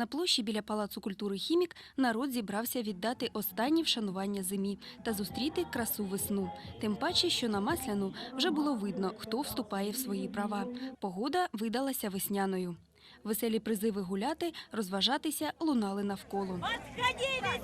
На площі біля Палацу культури Хімік народ зібрався віддати останні вшанування зимі та зустріти красу весну. Тим паче, що на Масляну вже було видно, хто вступає в свої права. Погода видалася весняною. Веселі призиви гуляти, розважатися лунали навколо. Отходили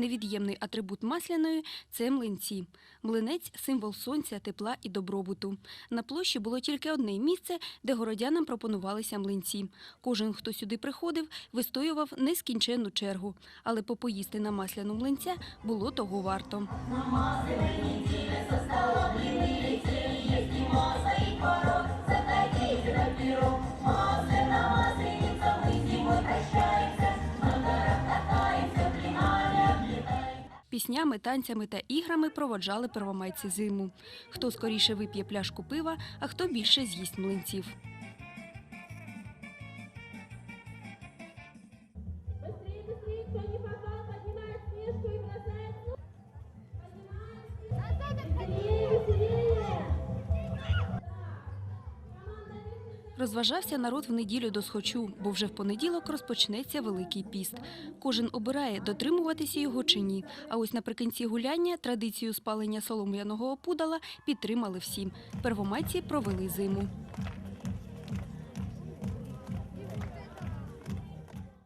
Невід'ємний атрибут масляної це млинці. Млинець символ сонця, тепла і добробуту. На площі було тільки одне місце, де городянам пропонувалися млинці. Кожен, хто сюди приходив, вистоював нескінченну чергу, але попоїсти на масляну млинця було того варто. Піснями, танцями та іграми проводжали первомайці зиму. Хто скоріше вип'є пляшку пива, а хто більше з'їсть млинців. Быстрее, быстрее, кто не попал, поднимает Розважався народ в неділю до схочу, бо вже в понеділок розпочнеться Великий піст. Кожен обирає, дотримуватися його чи ні. А ось наприкінці гуляння традицію спалення солом'яного опудала підтримали всі. Первомайці провели зиму.